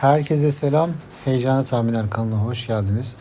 Herkese selam. Heyecanlı Tahminler kanalına hoş geldiniz.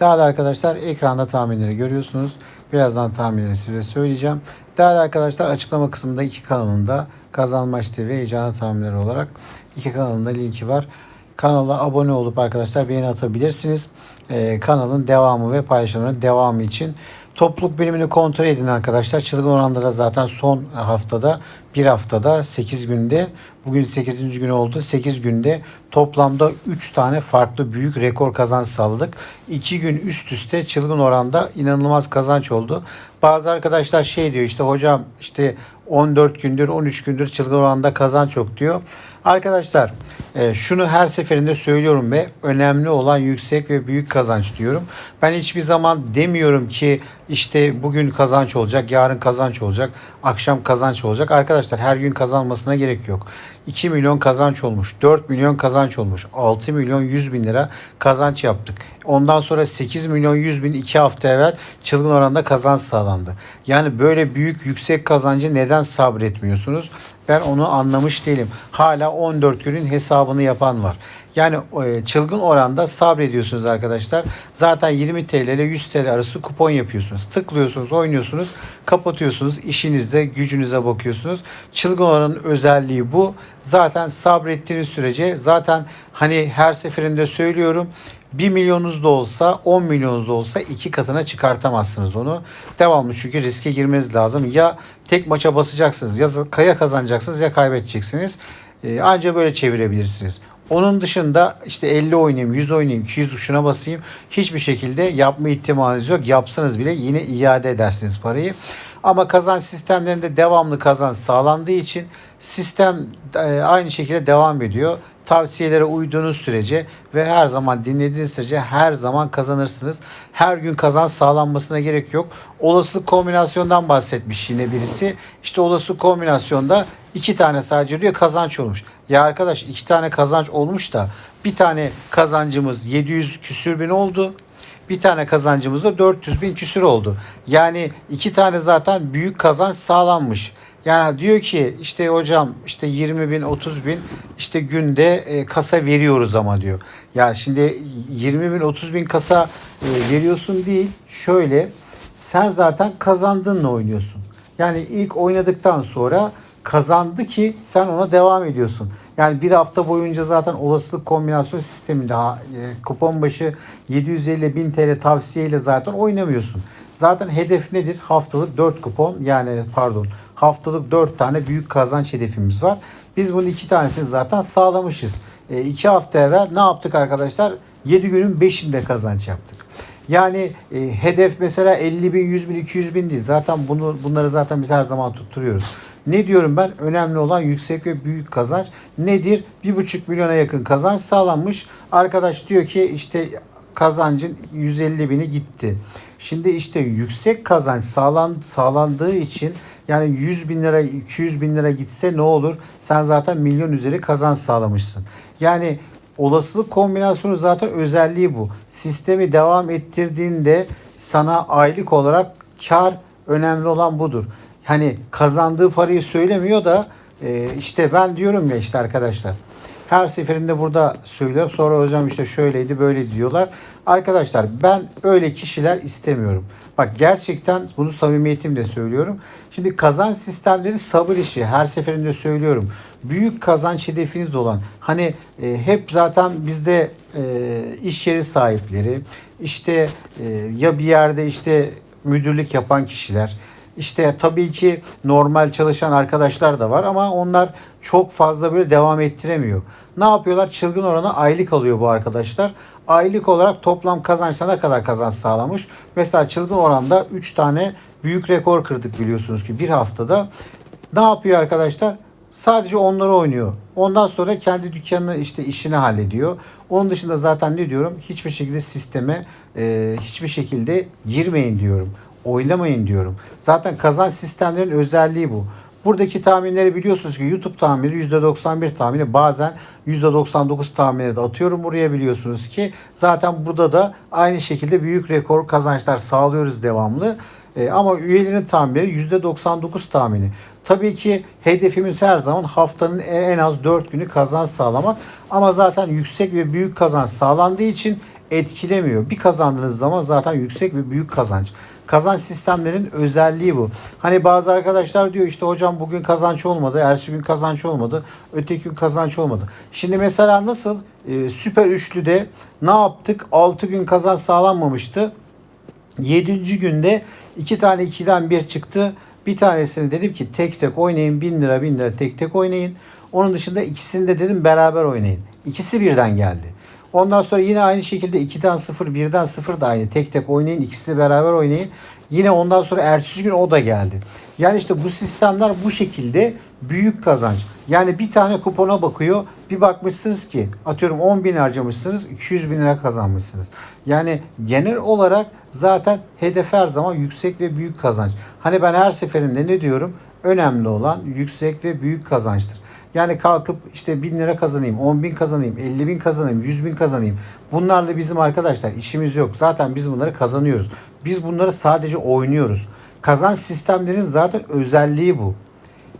Değerli arkadaşlar ekranda tahminleri görüyorsunuz. Birazdan tahminleri size söyleyeceğim. Değerli arkadaşlar açıklama kısmında iki kanalında Kazanmaç TV Heyecanlı Tahminleri olarak iki kanalında linki var. Kanala abone olup arkadaşlar beğeni atabilirsiniz. Ee, kanalın devamı ve paylaşımların devamı için Topluluk bölümünü kontrol edin arkadaşlar. Çılgın oranda da zaten son haftada bir haftada 8 günde bugün 8. gün oldu. 8 günde toplamda 3 tane farklı büyük rekor kazanç sağladık. 2 gün üst üste çılgın oranda inanılmaz kazanç oldu. Bazı arkadaşlar şey diyor işte hocam işte 14 gündür 13 gündür çılgın oranda kazanç yok diyor. Arkadaşlar e, şunu her seferinde söylüyorum ve önemli olan yüksek ve büyük kazanç diyorum. Ben hiçbir zaman demiyorum ki işte bugün kazanç olacak, yarın kazanç olacak, akşam kazanç olacak. Arkadaşlar her gün kazanmasına gerek yok. 2 milyon kazanç olmuş, 4 milyon kazanç olmuş, 6 milyon 100 bin lira kazanç yaptık. Ondan sonra 8 milyon 100 bin 2 hafta evvel çılgın oranda kazanç sağlandı. Yani böyle büyük yüksek kazancı neden sabretmiyorsunuz? Ben onu anlamış değilim. Hala 14 günün hesabını yapan var. Yani e, çılgın oranda sabrediyorsunuz arkadaşlar. Zaten 20 TL ile 100 TL arası kupon yapıyorsunuz. Tıklıyorsunuz, oynuyorsunuz, kapatıyorsunuz. işinizde, gücünüze bakıyorsunuz. Çılgın oranın özelliği bu. Zaten sabrettiğiniz sürece zaten hani her seferinde söylüyorum 1 milyonunuz da olsa 10 milyonunuz da olsa iki katına çıkartamazsınız onu. Devamlı çünkü riske girmeniz lazım. Ya tek maça basacaksınız ya kaya kazanacaksınız ya kaybedeceksiniz. Ee, anca böyle çevirebilirsiniz. Onun dışında işte 50 oynayayım, 100 oynayayım, 200 tuşuna basayım. Hiçbir şekilde yapma ihtimaliniz yok. Yapsanız bile yine iade edersiniz parayı. Ama kazanç sistemlerinde devamlı kazanç sağlandığı için sistem e, aynı şekilde devam ediyor tavsiyelere uyduğunuz sürece ve her zaman dinlediğiniz sürece her zaman kazanırsınız. Her gün kazanç sağlanmasına gerek yok. Olasılık kombinasyondan bahsetmiş yine birisi. İşte olasılık kombinasyonda iki tane sadece diyor kazanç olmuş. Ya arkadaş iki tane kazanç olmuş da bir tane kazancımız 700 küsür bin oldu. Bir tane kazancımız da 400 bin küsür oldu. Yani iki tane zaten büyük kazanç sağlanmış. Yani diyor ki işte hocam işte 20 bin 30 bin işte günde e, kasa veriyoruz ama diyor. Ya şimdi 20 bin 30 bin kasa e, veriyorsun değil şöyle sen zaten kazandığınla oynuyorsun. Yani ilk oynadıktan sonra kazandı ki sen ona devam ediyorsun. Yani bir hafta boyunca zaten olasılık kombinasyon sisteminde e, kupon başı 750 bin TL tavsiyeyle zaten oynamıyorsun. Zaten hedef nedir? Haftalık 4 kupon yani pardon haftalık 4 tane büyük kazanç hedefimiz var. Biz bunun iki tanesini zaten sağlamışız. 2 e, hafta evvel ne yaptık arkadaşlar? 7 günün 5'inde kazanç yaptık. Yani e, hedef mesela 50 bin, 100 bin, 200 bin değil. Zaten bunu bunları zaten biz her zaman tutturuyoruz. Ne diyorum ben? Önemli olan yüksek ve büyük kazanç. Nedir? 1,5 milyona yakın kazanç sağlanmış. Arkadaş diyor ki işte kazancın 150 bini gitti. Şimdi işte yüksek kazanç sağlan, sağlandığı için yani 100 bin lira 200 bin lira gitse ne olur? Sen zaten milyon üzeri kazanç sağlamışsın. Yani olasılık kombinasyonu zaten özelliği bu. Sistemi devam ettirdiğinde sana aylık olarak kar önemli olan budur. Hani kazandığı parayı söylemiyor da e, işte ben diyorum ya işte arkadaşlar her seferinde burada söylüyorum. Sonra hocam işte şöyleydi böyle diyorlar. Arkadaşlar ben öyle kişiler istemiyorum. Bak gerçekten bunu samimiyetimle söylüyorum. Şimdi kazanç sistemleri sabır işi. Her seferinde söylüyorum. Büyük kazanç hedefiniz olan hani e, hep zaten bizde e, iş yeri sahipleri işte e, ya bir yerde işte müdürlük yapan kişiler işte tabii ki normal çalışan arkadaşlar da var ama onlar çok fazla böyle devam ettiremiyor. Ne yapıyorlar? Çılgın orana aylık alıyor bu arkadaşlar. Aylık olarak toplam kazançta ne kadar kazanç sağlamış? Mesela çılgın oranda 3 tane büyük rekor kırdık biliyorsunuz ki bir haftada. Ne yapıyor arkadaşlar? Sadece onları oynuyor. Ondan sonra kendi dükkanını işte işini hallediyor. Onun dışında zaten ne diyorum? Hiçbir şekilde sisteme e, hiçbir şekilde girmeyin diyorum oylamayın diyorum. Zaten kazanç sistemlerin özelliği bu. Buradaki tahminleri biliyorsunuz ki YouTube tahmini %91 tahmini bazen %99 tahmini de atıyorum buraya biliyorsunuz ki zaten burada da aynı şekilde büyük rekor kazançlar sağlıyoruz devamlı. E, ama üyelerin tahminleri %99 tahmini. Tabii ki hedefimiz her zaman haftanın en az 4 günü kazanç sağlamak. Ama zaten yüksek ve büyük kazanç sağlandığı için etkilemiyor. Bir kazandığınız zaman zaten yüksek ve büyük kazanç. Kazanç sistemlerin özelliği bu. Hani bazı arkadaşlar diyor işte hocam bugün kazanç olmadı, ertesi gün kazanç olmadı, öteki gün kazanç olmadı. Şimdi mesela nasıl e, süper üçlüde ne yaptık? 6 gün kazanç sağlanmamıştı. 7. günde iki tane 2'den bir çıktı. Bir tanesini dedim ki tek tek oynayın 1000 lira 1000 lira tek tek oynayın. Onun dışında ikisini de dedim beraber oynayın. İkisi birden geldi. Ondan sonra yine aynı şekilde 2'den 0, 1'den 0 da aynı. Tek tek oynayın, ikisini beraber oynayın. Yine ondan sonra ertesi gün o da geldi. Yani işte bu sistemler bu şekilde büyük kazanç. Yani bir tane kupona bakıyor. Bir bakmışsınız ki atıyorum 10 bin harcamışsınız 200 bin lira kazanmışsınız. Yani genel olarak zaten hedef her zaman yüksek ve büyük kazanç. Hani ben her seferinde ne diyorum? Önemli olan yüksek ve büyük kazançtır. Yani kalkıp işte bin lira kazanayım, 10 bin kazanayım, 50 bin kazanayım, 100 bin kazanayım. Bunlarla bizim arkadaşlar işimiz yok. Zaten biz bunları kazanıyoruz. Biz bunları sadece oynuyoruz. Kazanç sistemlerinin zaten özelliği bu.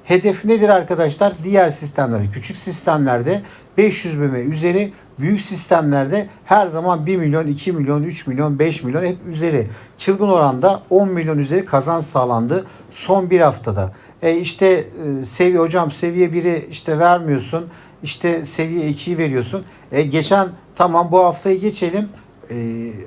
Hedef nedir arkadaşlar? Diğer sistemlerde, küçük sistemlerde 500 bin üzeri, büyük sistemlerde her zaman 1 milyon, 2 milyon, 3 milyon, 5 milyon hep üzeri. Çılgın oranda 10 milyon üzeri kazanç sağlandı son bir haftada. E işte e, seviye hocam seviye 1'i işte vermiyorsun. İşte seviye 2'yi veriyorsun. E, geçen tamam bu haftayı geçelim. E,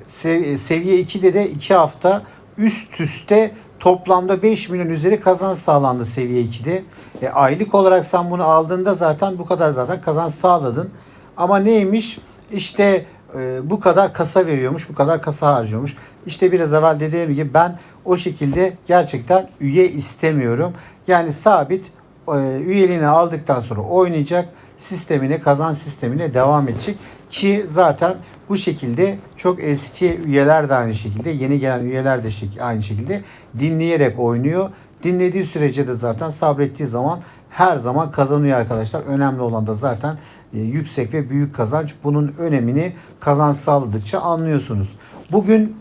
sev, seviye 2'de de 2 hafta üst üste toplamda 5 milyon üzeri kazanç sağlandı seviye 2'de. E, aylık olarak sen bunu aldığında zaten bu kadar zaten kazanç sağladın. Ama neymiş? İşte e, bu kadar kasa veriyormuş, bu kadar kasa harcıyormuş. İşte biraz evvel dediğim gibi ben o şekilde gerçekten üye istemiyorum. Yani sabit e, üyeliğini aldıktan sonra oynayacak sistemine, kazanç sistemine devam edecek. Ki zaten bu şekilde çok eski üyeler de aynı şekilde, yeni gelen üyeler de aynı şekilde dinleyerek oynuyor. Dinlediği sürece de zaten sabrettiği zaman her zaman kazanıyor arkadaşlar. Önemli olan da zaten e, yüksek ve büyük kazanç. Bunun önemini kazanç sağladıkça anlıyorsunuz. Bugün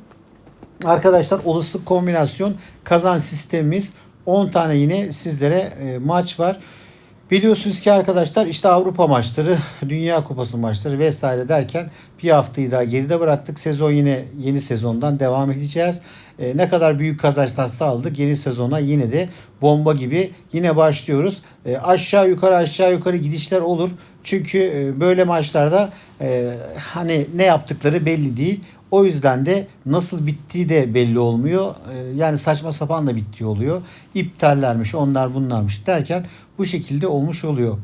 arkadaşlar olasılık kombinasyon kazanç sistemimiz 10 tane yine sizlere e, maç var. Biliyorsunuz ki arkadaşlar işte Avrupa maçları, Dünya Kupası maçları vesaire derken bir haftayı daha geride bıraktık. Sezon yine yeni sezondan devam edeceğiz. E, ne kadar büyük kazançlar sağladık yeni sezona yine de bomba gibi yine başlıyoruz. E, aşağı yukarı aşağı yukarı gidişler olur. Çünkü e, böyle maçlarda e, hani ne yaptıkları belli değil. O yüzden de nasıl bittiği de belli olmuyor. Ee, yani saçma sapan da bittiği oluyor. İptallermiş, onlar bunlarmış derken bu şekilde olmuş oluyor.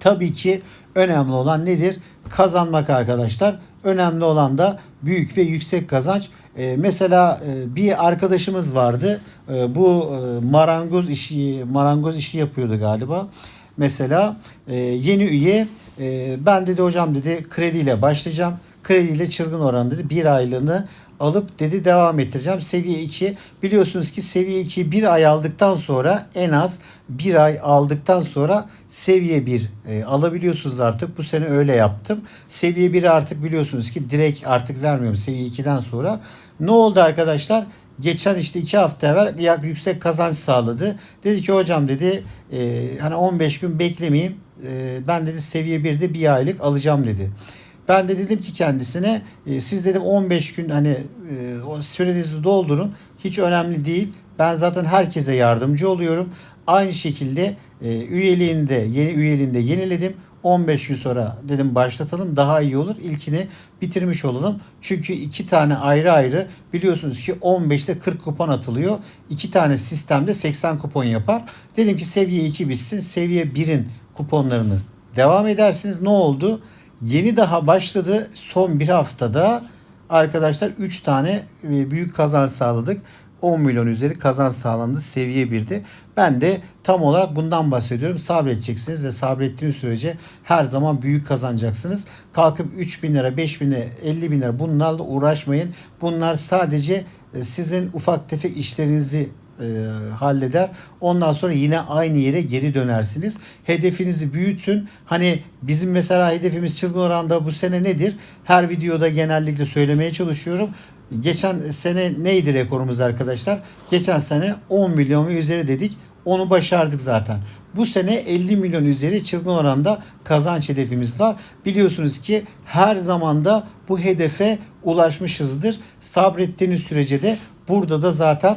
Tabii ki önemli olan nedir? Kazanmak arkadaşlar. Önemli olan da büyük ve yüksek kazanç. Ee, mesela e, bir arkadaşımız vardı. Ee, bu e, marangoz işi marangoz işi yapıyordu galiba. Mesela e, yeni üye e, ben dedi hocam dedi krediyle başlayacağım krediyle çılgın oran dedi. Bir aylığını alıp dedi devam ettireceğim. Seviye 2 biliyorsunuz ki seviye 2 bir ay aldıktan sonra en az bir ay aldıktan sonra seviye 1 e, alabiliyorsunuz artık. Bu sene öyle yaptım. Seviye 1'i artık biliyorsunuz ki direkt artık vermiyorum seviye 2'den sonra. Ne oldu arkadaşlar? Geçen işte iki hafta evvel yüksek kazanç sağladı. Dedi ki hocam dedi e, hani 15 gün beklemeyeyim. E, ben dedi seviye 1'de bir aylık alacağım dedi. Ben de dedim ki kendisine e, siz dedim 15 gün hani e, o sürenizi doldurun. Hiç önemli değil. Ben zaten herkese yardımcı oluyorum. Aynı şekilde e, üyeliğini de yeni üyeliğini de yeniledim. 15 gün sonra dedim başlatalım daha iyi olur. İlkini bitirmiş olalım. Çünkü iki tane ayrı ayrı biliyorsunuz ki 15'te 40 kupon atılıyor. İki tane sistemde 80 kupon yapar. Dedim ki seviye 2 bitsin. Seviye 1'in kuponlarını devam edersiniz. Ne oldu? Yeni daha başladı. Son bir haftada arkadaşlar 3 tane e, büyük kazanç sağladık. 10 milyon üzeri kazanç sağlandı seviye 1'de. Ben de tam olarak bundan bahsediyorum. Sabredeceksiniz ve sabrettiğiniz sürece her zaman büyük kazanacaksınız. Kalkıp 3 bin lira, 5 bin lira, 50 bin lira bunlarla uğraşmayın. Bunlar sadece e, sizin ufak tefek işlerinizi e, halleder. Ondan sonra yine aynı yere geri dönersiniz. Hedefinizi büyütün. Hani bizim mesela hedefimiz çılgın oranda bu sene nedir? Her videoda genellikle söylemeye çalışıyorum. Geçen sene neydi rekorumuz arkadaşlar? Geçen sene 10 milyon ve üzeri dedik. Onu başardık zaten. Bu sene 50 milyon üzeri çılgın oranda kazanç hedefimiz var. Biliyorsunuz ki her zamanda bu hedefe ulaşmışızdır. Sabrettiğiniz sürece de burada da zaten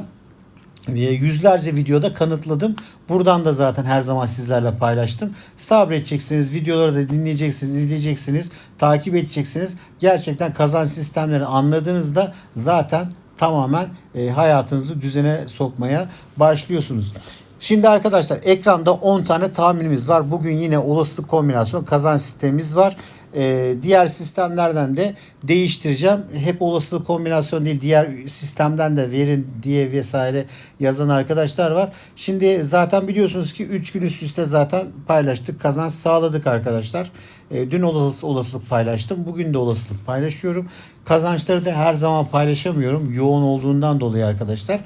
yüzlerce videoda kanıtladım. Buradan da zaten her zaman sizlerle paylaştım. Sabredeceksiniz, videoları da dinleyeceksiniz, izleyeceksiniz, takip edeceksiniz. Gerçekten kazanç sistemlerini anladığınızda zaten tamamen e, hayatınızı düzene sokmaya başlıyorsunuz. Şimdi arkadaşlar ekranda 10 tane tahminimiz var. Bugün yine olasılık kombinasyon kazanç sistemimiz var. Ee, diğer sistemlerden de değiştireceğim. Hep olasılık kombinasyon değil diğer sistemden de verin diye vesaire yazan arkadaşlar var. Şimdi zaten biliyorsunuz ki 3 gün üst üste zaten paylaştık. Kazanç sağladık arkadaşlar. Ee, dün olasılık, olasılık paylaştım. Bugün de olasılık paylaşıyorum. Kazançları da her zaman paylaşamıyorum. Yoğun olduğundan dolayı arkadaşlar.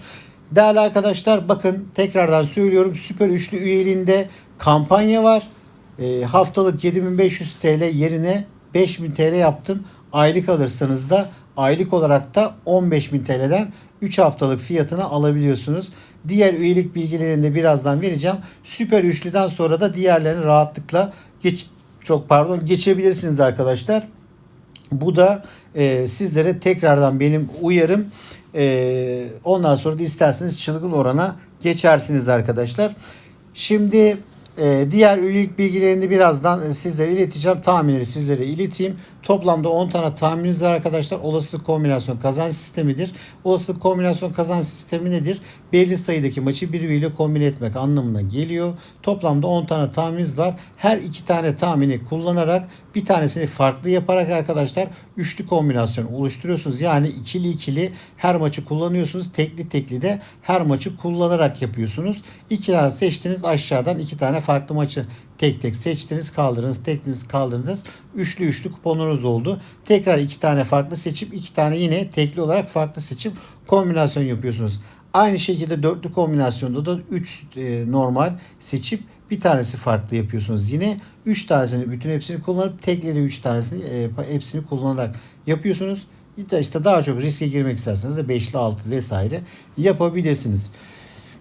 Değerli arkadaşlar bakın tekrardan söylüyorum süper üçlü üyeliğinde kampanya var. E, haftalık 7500 TL yerine 5000 TL yaptım. Aylık alırsanız da aylık olarak da 15000 TL'den 3 haftalık fiyatını alabiliyorsunuz. Diğer üyelik bilgilerini de birazdan vereceğim. Süper üçlüden sonra da diğerlerini rahatlıkla geç çok pardon geçebilirsiniz arkadaşlar. Bu da e, sizlere tekrardan benim uyarım. E, ondan sonra da isterseniz çılgın orana geçersiniz arkadaşlar. Şimdi diğer üyelik bilgilerini birazdan e, sizlere ileteceğim. Tahminleri sizlere ileteyim. Toplamda 10 tane tahminimiz var arkadaşlar. Olasılık kombinasyon kazanç sistemidir. Olasılık kombinasyon kazanç sistemi nedir? Belli sayıdaki maçı birbiriyle kombine etmek anlamına geliyor. Toplamda 10 tane tahminimiz var. Her iki tane tahmini kullanarak bir tanesini farklı yaparak arkadaşlar üçlü kombinasyon oluşturuyorsunuz. Yani ikili ikili her maçı kullanıyorsunuz. Tekli tekli de her maçı kullanarak yapıyorsunuz. İki tane seçtiniz aşağıdan iki tane farklı maçı tek tek seçtiniz kaldırdınız tekliniz kaldırdınız. Üçlü üçlü kuponunuz oldu. Tekrar iki tane farklı seçip iki tane yine tekli olarak farklı seçip kombinasyon yapıyorsunuz. Aynı şekilde dörtlü kombinasyonda da 3 e, normal seçip bir tanesi farklı yapıyorsunuz. Yine 3 tanesini bütün hepsini kullanıp tekleri 3 tanesini e, hepsini kullanarak yapıyorsunuz. İşte, daha çok riske girmek isterseniz de 5'li 6 vesaire yapabilirsiniz.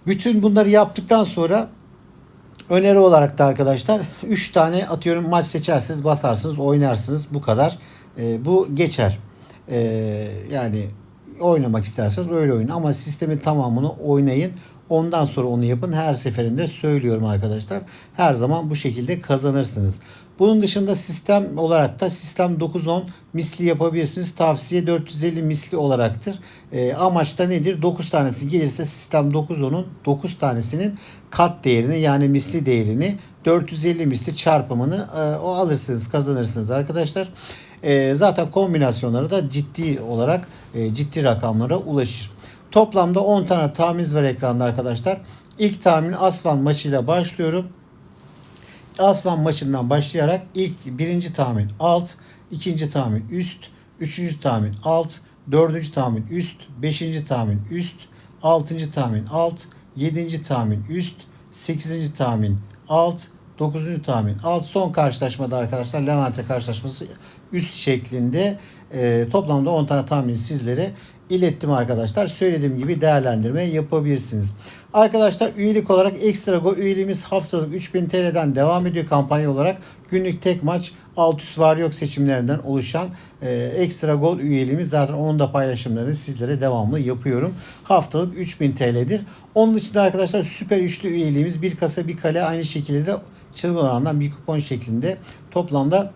Bütün bunları yaptıktan sonra öneri olarak da arkadaşlar 3 tane atıyorum maç seçersiniz basarsınız oynarsınız bu kadar. E, bu geçer. E, yani oynamak isterseniz öyle oynayın ama sistemin tamamını oynayın. Ondan sonra onu yapın. Her seferinde söylüyorum arkadaşlar. Her zaman bu şekilde kazanırsınız. Bunun dışında sistem olarak da sistem 9-10 misli yapabilirsiniz. Tavsiye 450 misli olaraktır. E, amaç da nedir? 9 tanesi gelirse sistem 9-10'un 9 tanesinin kat değerini yani misli değerini 450 misli çarpımını e, o alırsınız kazanırsınız arkadaşlar. E, zaten kombinasyonları da ciddi olarak e, ciddi rakamlara ulaşır. Toplamda 10 tane tahminimiz var ekranda arkadaşlar. İlk tahmin Aslan maçıyla başlıyorum. Aslan maçından başlayarak ilk birinci tahmin alt, ikinci tahmin üst, üçüncü tahmin alt, dördüncü tahmin üst, beşinci tahmin üst, altıncı tahmin alt, yedinci tahmin üst, sekizinci tahmin alt, dokuzuncu tahmin alt. Son karşılaşmada arkadaşlar Levante karşılaşması üst şeklinde e, toplamda 10 tane tahmin sizlere ilettim arkadaşlar. Söylediğim gibi değerlendirme yapabilirsiniz. Arkadaşlar üyelik olarak ekstra go üyeliğimiz haftalık 3000 TL'den devam ediyor kampanya olarak. Günlük tek maç alt üst var yok seçimlerinden oluşan e, ekstra gol üyeliğimiz zaten onun da paylaşımlarını sizlere devamlı yapıyorum. Haftalık 3000 TL'dir. Onun için de arkadaşlar süper üçlü üyeliğimiz bir kasa bir kale aynı şekilde de çılgın orandan bir kupon şeklinde toplamda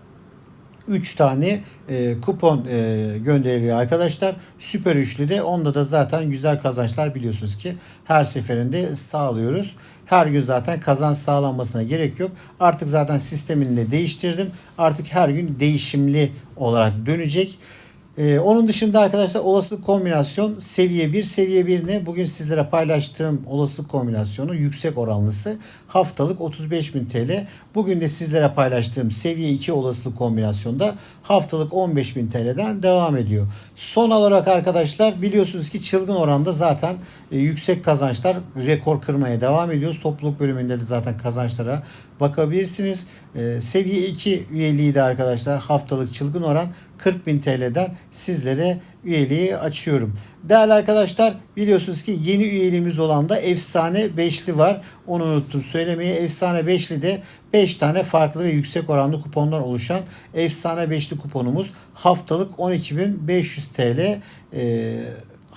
3 tane e, kupon e, gönderiliyor arkadaşlar. Süper üçlü de onda da zaten güzel kazançlar biliyorsunuz ki her seferinde sağlıyoruz. Her gün zaten kazanç sağlanmasına gerek yok. Artık zaten sistemini de değiştirdim. Artık her gün değişimli olarak dönecek. Ee, onun dışında arkadaşlar olası kombinasyon seviye 1. Seviye 1 ne? Bugün sizlere paylaştığım olası kombinasyonu yüksek oranlısı haftalık 35.000 TL. Bugün de sizlere paylaştığım seviye 2 olasılık kombinasyonda haftalık 15.000 TL'den devam ediyor. Son olarak arkadaşlar biliyorsunuz ki çılgın oranda zaten e, yüksek kazançlar rekor kırmaya devam ediyoruz. Topluluk bölümünde de zaten kazançlara bakabilirsiniz. E, seviye 2 üyeliği de arkadaşlar haftalık çılgın oran 40.000 TL'den sizlere üyeliği açıyorum. Değerli arkadaşlar biliyorsunuz ki yeni üyeliğimiz olan da Efsane Beşli var. Onu unuttum söylemeyi. Efsane Beşli de 5 tane farklı ve yüksek oranlı kupondan oluşan Efsane Beşli kuponumuz haftalık 12.500 TL e,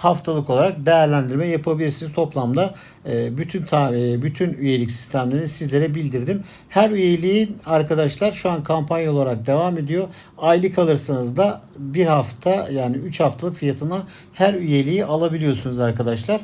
haftalık olarak değerlendirme yapabilirsiniz. Toplamda e, bütün e, bütün üyelik sistemlerini sizlere bildirdim. Her üyeliğin arkadaşlar şu an kampanya olarak devam ediyor. Aylık alırsanız da bir hafta yani 3 haftalık fiyatına her üyeliği alabiliyorsunuz arkadaşlar.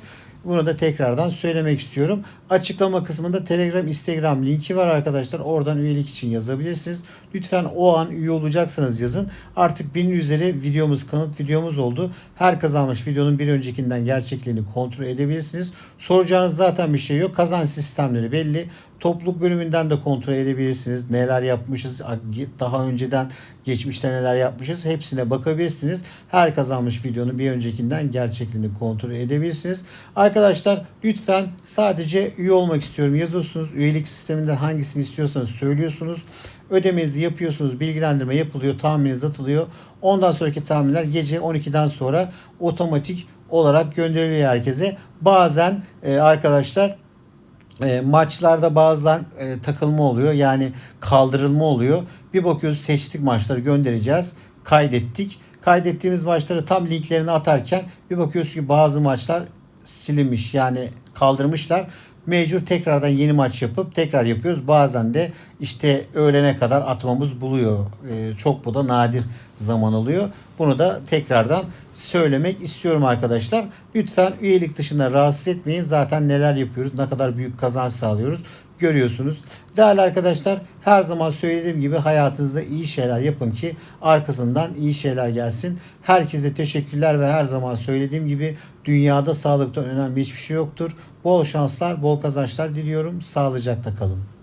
Bunu da tekrardan söylemek istiyorum. Açıklama kısmında Telegram, Instagram linki var arkadaşlar. Oradan üyelik için yazabilirsiniz. Lütfen o an üye olacaksanız yazın. Artık binin üzeri videomuz, kanıt videomuz oldu. Her kazanmış videonun bir öncekinden gerçekliğini kontrol edebilirsiniz. Soracağınız zaten bir şey yok. Kazanç sistemleri belli. Topluluk bölümünden de kontrol edebilirsiniz. Neler yapmışız, daha önceden geçmişte neler yapmışız hepsine bakabilirsiniz. Her kazanmış videonun bir öncekinden gerçekliğini kontrol edebilirsiniz. Arkadaşlar lütfen sadece üye olmak istiyorum yazıyorsunuz. Üyelik sisteminde hangisini istiyorsanız söylüyorsunuz. Ödemenizi yapıyorsunuz. Bilgilendirme yapılıyor. Tahmininiz atılıyor. Ondan sonraki tahminler gece 12'den sonra otomatik olarak gönderiliyor herkese. Bazen e, arkadaşlar e, maçlarda bazen e, takılma oluyor. Yani kaldırılma oluyor. Bir bakıyoruz seçtik maçları göndereceğiz. Kaydettik. Kaydettiğimiz maçları tam linklerini atarken bir bakıyoruz ki bazı maçlar silinmiş. Yani kaldırmışlar. Mecbur tekrardan yeni maç yapıp tekrar yapıyoruz. Bazen de işte öğlene kadar atmamız buluyor. Ee, çok bu da nadir zaman oluyor. Bunu da tekrardan söylemek istiyorum arkadaşlar. Lütfen üyelik dışında rahatsız etmeyin. Zaten neler yapıyoruz, ne kadar büyük kazanç sağlıyoruz görüyorsunuz. Değerli arkadaşlar her zaman söylediğim gibi hayatınızda iyi şeyler yapın ki arkasından iyi şeyler gelsin. Herkese teşekkürler ve her zaman söylediğim gibi dünyada sağlıktan önemli hiçbir şey yoktur. Bol şanslar, bol kazançlar diliyorum. Sağlıcakla kalın.